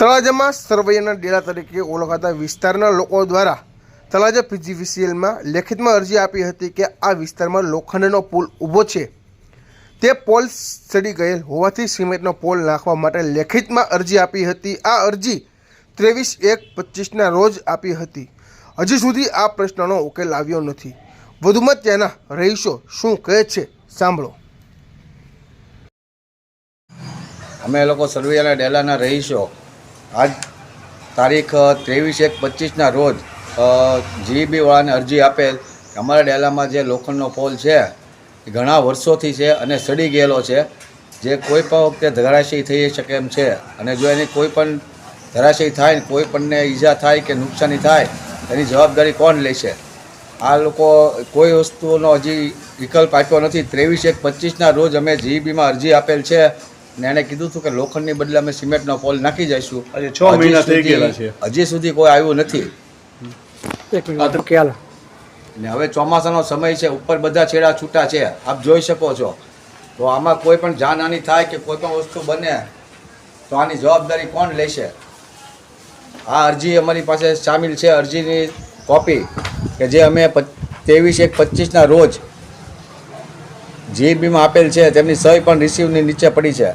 તળાજામાં સરવૈયાના ડેરા તરીકે ઓળખાતા વિસ્તારના લોકો દ્વારા તળાજા પીજીવીસીએલમાં લેખિતમાં અરજી આપી હતી કે આ વિસ્તારમાં લોખંડનો પુલ ઊભો છે. તે પોલ સડી ગયેલ હોવાથી સિમેન્ટનો પોલ નાખવા માટે લેખિતમાં અરજી આપી હતી. આ અરજી ત્રેવીસ એક પચીસના રોજ આપી હતી. હજી સુધી આ પ્રશ્નનો ઉકેલ આવ્યો નથી. વધુમાં ત્યાંના રહીશો શું કહે છે સાંભળો. અમે લોકો સરવૈયાના ડેલાના રહીશો. આજ તારીખ ત્રેવીસ એક પચીસના રોજ જીઈબીવાળાને અરજી આપેલ અમારા ડેલામાં જે લોખંડનો પોલ છે, એ ઘણા વર્ષોથી છે અને સડી ગયેલો છે. જે કોઈ પણ વખતે ધરાશયી થઈ શકે એમ છે. અને જો એની કોઈ પણ ધરાશયી થાય ને કોઈ પણને ઈજા થાય કે નુકસાની થાય, એની જવાબદારી કોણ લેશે? આ લોકો કોઈ વસ્તુનો હજી વિકલ્પ આપ્યો નથી. ત્રેવીસ એક પચીસના રોજ અમે જીઈબીમાં અરજી આપેલ છે. ને એણે કીધું હતું કે લોખંડની બદલે અમે સિમેન્ટનો પોલ નાખી જઈશું. છ મહિના થઈ હજી ગયેલા સુધી- છે. હજી સુધી કોઈ આવ્યું નથી. એક મિનિટ ખ્યાલ ને હવે ચોમાસાનો સમય છે ઉપર બધા છેડા છૂટા છે. આપ જોઈ શકો છો. તો આમાં કોઈ પણ જાનહાની થાય કે કોઈ પણ વસ્તુ બને તો આની જવાબદારી કોણ લેશે? આ અરજી અમારી પાસે સામેલ છે અરજીની કોપી કે જે અમે ત્રેવીસ એક પચીસના રોજ જીબીમાં આપેલ છે તેમની સહી પણ રિસીવની નીચે પડી છે.